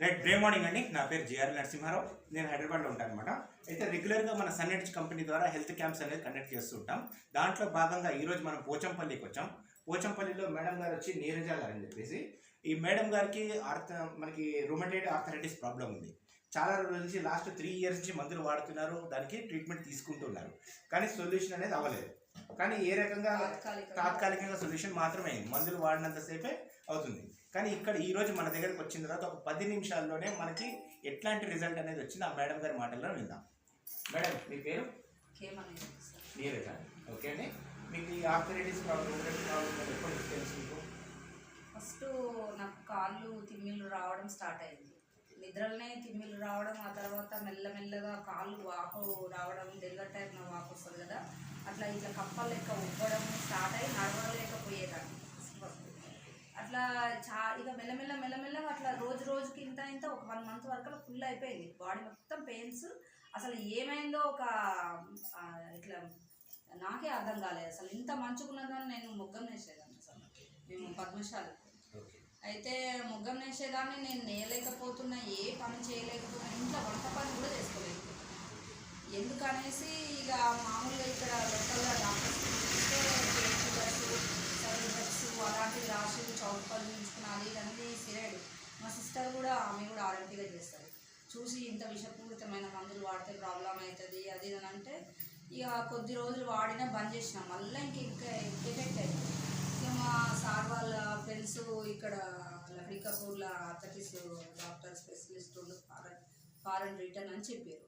Right grey morning అండి. నా పేరు జిఆర్ నరసింహారావు. నేను హైదరాబాద్లో ఉంటాను అనమాట అయితే రెగ్యులర్గా మన సన్నెడ్జ్ కంపెనీ ద్వారా హెల్త్ క్యాంప్స్ అనేది కండక్ట్ చేస్తుంటాం దాంట్లో భాగంగా ఈరోజు మనం పోచంపల్లికి వచ్చాం. పోచంపల్లిలో మేడం గారు వచ్చి నీరజ గారు అని చెప్పేసి ఈ మేడం గారికి ఆర్థ మనకి రొమటైడ్ ఆర్థరైటిస్ ప్రాబ్లం ఉంది. చాలా రోజుల నుంచి లాస్ట్ త్రీ ఇయర్స్ నుంచి మందులు వాడుతున్నారు. దానికి ట్రీట్మెంట్ తీసుకుంటున్నారు. కానీ సొల్యూషన్ అనేది అవ్వలేదు. కానీ ఏ రకంగా తాత్కాలికంగా. సొల్యూషన్ మాత్రమే అయింది. మందులు వాడినంతసేపే అవుతుంది. కానీ ఇక్కడ ఈ రోజు మన దగ్గరకు వచ్చిన తర్వాత ఒక పది నిమిషాల్లోనే మనకి ఎట్లాంటి రిజల్ట్ అనేది వచ్చింది ఆ మేడం గారి మాటల్లో విందాం. మేడం మీ పేరు? నీరజ. ఓకే అండి. మీకు ఈ ఆర్థరైటిస్ ప్రాబ్లం ప్రాబ్లం ఎప్పటి నుంచి తెలుసు మీకు? ఫస్ట్ నాకు కాళ్ళు తిమ్మిళ్ళు రావడం స్టార్ట్ అయింది. నిద్రలోనే తిమ్మిళ్ళు రావడం ఆ తర్వాత మెల్లమెల్లగా కాళ్ళు వాపు రావడం డెలివరీ టైం వాపు వస్తుంది కదా అట్లా ఇట్లా కప్పలు లెక్క ఉబ్బడం స్టార్ట్ అయ్యి నడవలేకపోయేదాన్ని అట్లా చా ఇక మెల్లమెల్ల మెల్లమెల్లగా అట్లా రోజు రోజుకి ఇంత ఇంత ఒక వన్ మంత్ వరకు ఫుల్ అయిపోయింది. బాడీ మొత్తం పెయిన్స్ అసలు ఏమైందో ఒక ఇట్లా నాకే అర్థం కాలేదు. అసలు ఇంత మంచుకున్నదని నేను మొగ్గం వేసేదాన్ని అసలు. మేము పద్మశాలి అయితే మొగ్గం నేసేదాన్ని నేను నేయలేకపోతున్నా ఏ పని చేయలేకపోతున్నా ఇంట్లో వంట పని కూడా చేసుకోలేకపోతున్నా ఎందుకనేసి ఇక మామూలుగా ఇక్కడ లోకల్గా డాక్టర్స్ పెయిన్ సైడ్ ఎఫెక్ట్స్ అలాంటివి రాసి చౌక్ ఉంచుకుని ఉంచుకున్నాను ఇవన్నీ సిరేడు మా సిస్టర్ కూడా ఆమె కూడా ఆరోగ్యంగా చేస్తారు చూసి ఇంత విషపూరితమైన మందులు వాడితే ప్రాబ్లం అవుతుంది అది ఇది అని అంటే ఇక కొద్ది రోజులు వాడినా బంద్ చేసినా మళ్ళీ ఇంక ఇంకా ఎఫెక్ట్ అవుతుంది ఇక మా సార్ వాళ్ళ ఫ్రెండ్స్ ఇక్కడ లహరికాపూర్లో ఆర్థటిస్ డాక్టర్ స్పెషలిస్ట్ ఉండు ఫారెన్ ఫారెన్ రిటర్న్ అని చెప్పారు.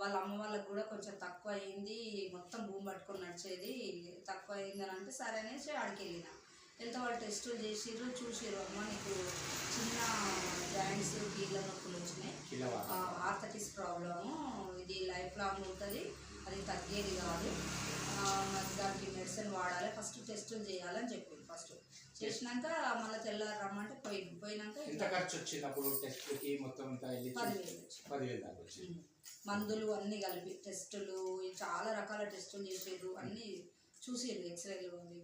వాళ్ళ అమ్మ వాళ్ళకి కూడా కొంచెం తక్కువ అయింది మొత్తం భూమి పట్టుకొని నడిచేది తక్కువ అయింది అని అంటే సరే అనేసి ఆడికి వెళ్ళిన. వెళ్తే వాళ్ళు టెస్టులు చేసిర్రు చూసిర్రు అమ్మ నీకు చిన్న జాయింట్స్ కీళ్ళ నొప్పులు వచ్చినాయి. ఆర్థటిస్ ప్రాబ్లము ఇది లైఫ్ లాంగ్ ఉంటుంది. అది తగ్గేది కాదు. దానికి మెడిసిన్ వాడాలి ఫస్ట్ టెస్టులు చేయాలని చెప్పింది ఫస్ట్. చేసినాక మళ్ళీ తెల్లారి రమ్మంటే పోయి పోయినాక ఎంత ఖర్చు వచ్చినప్పుడు టెస్ట్కి మొత్తం పదివేలు దాకా వచ్చింది. మందులు అన్నీ కలిపి టెస్టులు చాలా రకాల టెస్టులు చేసేది అన్నీ చూసేది ఎక్స్రేలు ఇవన్నీ.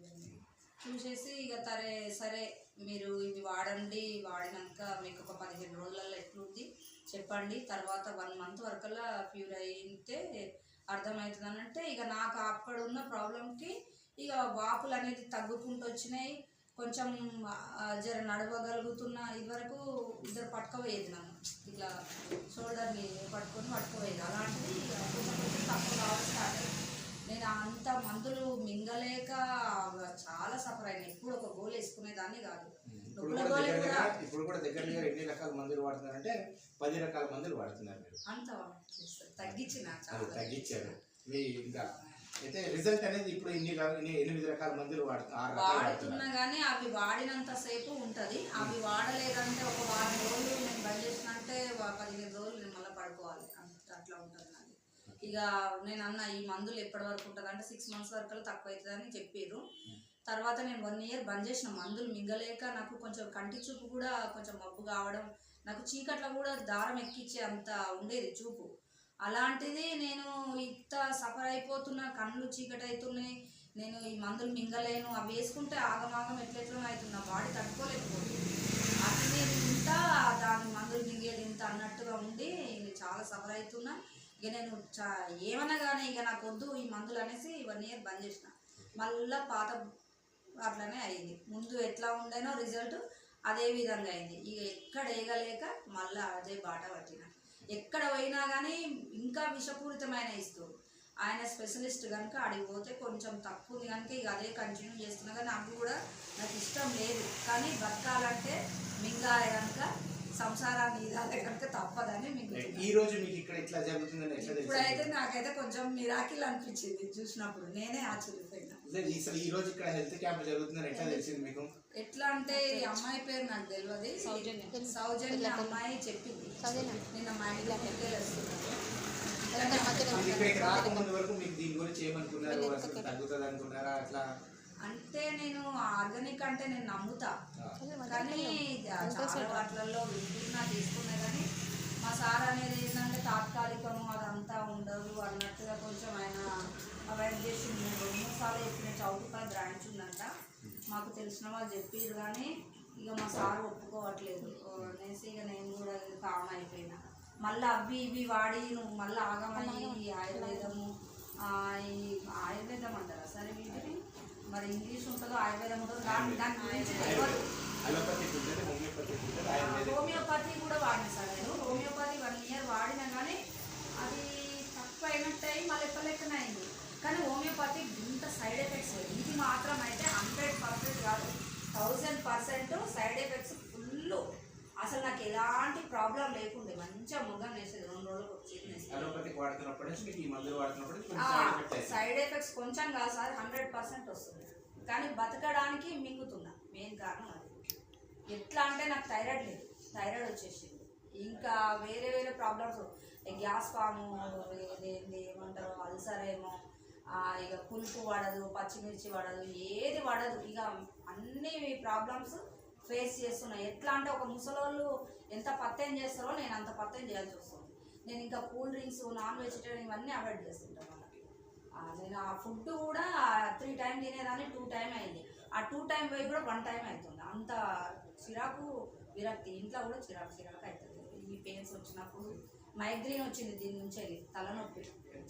చూసేసి ఇక తరే సరే మీరు ఇవి వాడండి. వాడినాక మీకు ఒక పదిహేను రోజులలో ఎట్లుంది? చెప్పండి. తర్వాత వన్ మంత్ వరకల్లా ప్యూర్ అయితే అర్థమవుతుంది అని అంటే ఇక నాకు అక్కడ ఉన్న ప్రాబ్లంకి ఇక వాపులు అనేది తగ్గుకుంటూ వచ్చినాయి. కొంచెం జర నడవగలుగుతున్న ఇదివరకు ఇద్దరు పట్టుకపోయేది నన్ను. ఇట్లా షోల్డర్ని పట్టుకొని పట్టుకోలేదు అలాంటిది ఇక కొంచెం కొంచెం తక్కువ కావడం స్టార్ట్ అయింది. నేను అంత మందులు మింగలేక చాలా సఫర్ అయినా. ఎప్పుడు ఒక గోల్ వేసుకునేదాన్ని కాదు. ఇప్పుడు కూడా దగ్గర దగ్గర ఇప్పుడు కూడా దగ్గర దగ్గర ఎన్ని రకాల మందులు వాడుతున్నారంటే పది రకాల మందులు వాడుతున్నారు మీరు. అంత తగ్గించిన తగ్గించారు. మీ ఇంకా అయితే రిజల్ట్ అనేది ఇప్పుడు ఇన్ని ఎనిమిది రకాల మందులు వాడుతున్నారు. వాడుతున్నా కానీ అవి వాడినంత సేపు ఉంటుంది. అవి వాడలేదంటే ఒక వారం రోజులు నేను బంద్ చేసిన అంటే వా- పదిహేను రోజులు నేను మళ్ళీ పడుకోవాలి. అంత అట్లా ఉంటుంది నాది. ఇక నేను అన్న ఈ మందులు ఎప్పటి వరకు ఉంటుంది అంటే సిక్స్ మంత్స్ వరకు తక్కువ అవుతుందని చెప్పారు తర్వాత నేను వన్ ఇయర్ బంద్ చేసిన మందులు మింగలేక నాకు కొంచెం కంటి చూపు కూడా కొంచెం మబ్బు కావడం నాకు చీకట్లో కూడా దారం ఎక్కించే అంత ఉండేది చూపు. అలాంటిది నేను ఇంత సఫర్ అయిపోతున్నా కళ్ళు చీకటి అవుతున్నాయి నేను ఈ మందులు మింగలేను అవి వేసుకుంటే ఆగమాగం ఎట్లెట్లో అవుతుంది నా బాడీ తట్టుకోలేకపోతుంది. అది నేను ఇంత దాని మందులు మింగేది ఇంత అన్నట్టుగా ఉండి నేను చాలా సఫర్ అవుతున్నా ఇక నేను చా ఏమన్నా కానీ ఇక నాకు వద్దు ఈ మందులు అనేసి వన్ ఇయర్ బంద్ చేసిన. మళ్ళీ పాత అట్లనే అయింది. ముందు ఎట్లా ఉండేనో రిజల్ట్ అదే విధంగా అయింది. ఇక ఎక్కడ వేయగలేక మళ్ళీ అదే బాట పట్టిన. ఎక్కడ పోయినా కానీ ఇంకా విషపూరితమైన ఇస్తారు ఆయన స్పెషలిస్ట్ కనుక అడిగి పోతే కొంచెం తక్కువ ఉంది కనుక ఇక అదే కంటిన్యూ చేస్తున్నా కానీ నాకు కూడా నాకు ఇష్టం లేదు. కానీ బతకాలంటే మింగాలి కనుక సంసారాన్ని ఇదాలే కనుక తప్పదని మీకు ఈ రోజు మీకు ఇక్కడ ఇట్లా జరుగుతుందని ఇప్పుడైతే నాకైతే కొంచెం మిరాకిల్ అనిపించింది చూసినప్పుడు. నేనే ఆశ్చర్యపోయినా. లేదు, అసలు ఈ రోజు ఇక్కడ హెల్త్ క్యాంప్ జరుగుతుందని ఎట్లా తెలిసింది మీకు? ఎట్లా అంటే ఈ అమ్మాయి పేరు నాకు తెలియదు సౌజన్య. సౌజన్య అమ్మాయి చెప్పింది. నిన్న మా ఇంట్లో పెద్దలు వస్తున్నారు మీరు ఇక్కడికి రాకముందు వరకు మీకు దీని గురించి ఏమనుకున్నారు? అసలు తగ్గుతుంది అనుకున్నారా అట్లా? అంటే నేను ఆర్గానిక్ అంటే నేను నమ్ముతా. కానీ చాలా వాటిలలో వింటున్నా తీసుకున్నా కానీ మా సార్ అనేది ఏంటంటే తాత్కాలికము అదంతా ఉండదు అన్నట్టుగా కొంచెం ఆయన అవాయిడ్ చేసి రెండు మూడు సార్లు చెప్పిన చౌటుపై బ్రాంచ్ ఉందంట. మాకు తెలిసిన వాళ్ళు చెప్పారు కానీ ఇక మా సార్ ఒప్పుకోవట్లేదు. అనేసి ఇక నేను కూడా మళ్ళీ అవి ఇవి వాడి నువ్వు మళ్ళీ ఆగమని ఈ ఆయుర్వేదము ఈ ఆయుర్వేదం అంటారా సరే వీటిని? మరి ఇంగ్లీష్ ఉంటుందో ఆయుర్వేదం ఉంటుందో దాని దాని గురించి హోమియోపతి కూడా వాడిన సార్ నేను. హోమియోపతి వన్ ఇయర్ వాడినా కానీ అది తక్కువ అయినట్టు అయ్యి మళ్ళీ ఎప్పలెక్కన అయింది. కానీ హోమియోపతి ఇంత సైడ్ ఎఫెక్ట్స్ ఇది మాత్రం అయితే హండ్రెడ్ పర్సెంట్ కాదు. Thousand percent side effects full అసలు నాకు ఎలాంటి ప్రాబ్లం లేకుండే. మంచిగా ముగ్గం వేసేది. రెండు రోజులకు వచ్చింది సైడ్ ఎఫెక్ట్స్ కొంచెం కాదు సార్. హండ్రెడ్ పర్సెంట్ వస్తుంది. కానీ బతకడానికి మింగుతున్నా. మెయిన్ కారణం అది. ఎట్లా అంటే నాకు థైరాయిడ్ లేదు. థైరాయిడ్ వచ్చేసింది. ఇంకా వేరే వేరే ప్రాబ్లమ్స్. గ్యాస్ ఫాము ఏమంటారు అల్సర్ ఏమో. ఇక పులుపు పడదు పచ్చిమిర్చి పడదు ఏది పడదు ఇక అన్ని ప్రాబ్లమ్స్ ఫేస్ చేస్తున్నాయి ఎట్లా అంటే ఒక ముసలోళ్ళు ఎంత పత్తేం చేస్తారో నేను అంత పత్తేం చేయాల్సి వస్తుంది. నేను ఇంకా కూల్ డ్రింక్స్ నాన్ వెజిటేరియన్ ఇవన్నీ అవాయిడ్ చేస్తుంటాను మళ్ళీ. నేను ఆ ఫుడ్ కూడా త్రీ టైం తినేదాన్ని టూ టైం అయింది. ఆ టూ టైం పోయి కూడా వన్ టైం అవుతుంది అంత చిరాకు విరక్తి. ఇంట్లో కూడా చిరాకు చిరాకు అవుతుంది. ఈ పెయిన్స్ వచ్చినప్పుడు. మైగ్రేన్ వచ్చింది దీని నుంచి తలనొప్పి.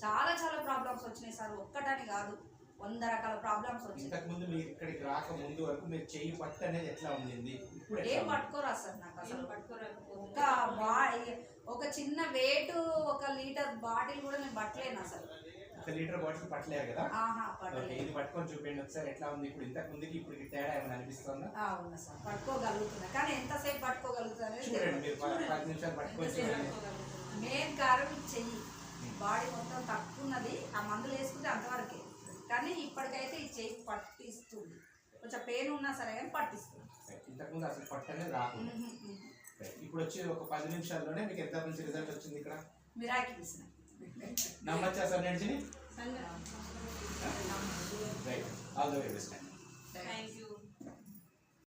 చాలా చాలా ప్రాబ్లమ్స్ వచ్చినాయి సార్. ఒక్కటని కాదు వంద రకాల ప్రాబ్లమ్స్ వచ్చినాయి. ఇంతకు ముందు మీరు ఇక్కడికి రాక ముందు వరకు మీరు చెయ్యి పట్టు అనేది ఎట్లా ఉండింది? ఇప్పుడు ఏం ఉంది? పట్టుకోరా సార్ నాకు అసలు. ఒక బా ఒక చిన్న వెయిట్ ఒక లీటర్ బాటిల్ కూడా నేను పట్టలేను అసలు. ఒక లీటర్ బాటిల్ పట్టలేరు కదా? ఆహా ఓకే పట్టలేదు. ఇది పట్టుకొని చూపించండి ఒకసారి ఎట్లా ఉంది? ఇప్పుడు ఇంతకు ముందుకి ఇప్పుడు తేడా ఏమైనా అనిపిస్తుందా? అవునా సార్. పట్టుకోగలుగుతున్నా. కానీ ఎంతసేపు పట్టుకోగలుగుతా అనేది చూడండి మీరు. పది నిమిషాలు పట్టుకొని చూడండి. మెయిన్ కారణం చెయ్యి. బాడీ మొత్తం తక్కువ ఉన్నది ఆ మందులు వేసుకుంటే అంతవరకే. కానీ ఇప్పటికైతే ఈ చెయ్యి పట్టిస్తుంది. కొంచెం పెయిన్ ఉన్నా సరే కానీ పట్టిస్తుంది. ఇంతకు ముందు అసలు పట్టు అనేది రాకుండా ఇప్పుడు వచ్చి ఒక పది నిమిషాల్లోనే మీకు ఎంత మంచి రిజల్ట్ వచ్చింది ఇక్కడ? మిరాకిల్స్ నమ్మచ్చా సార్ నడిచి right all the way best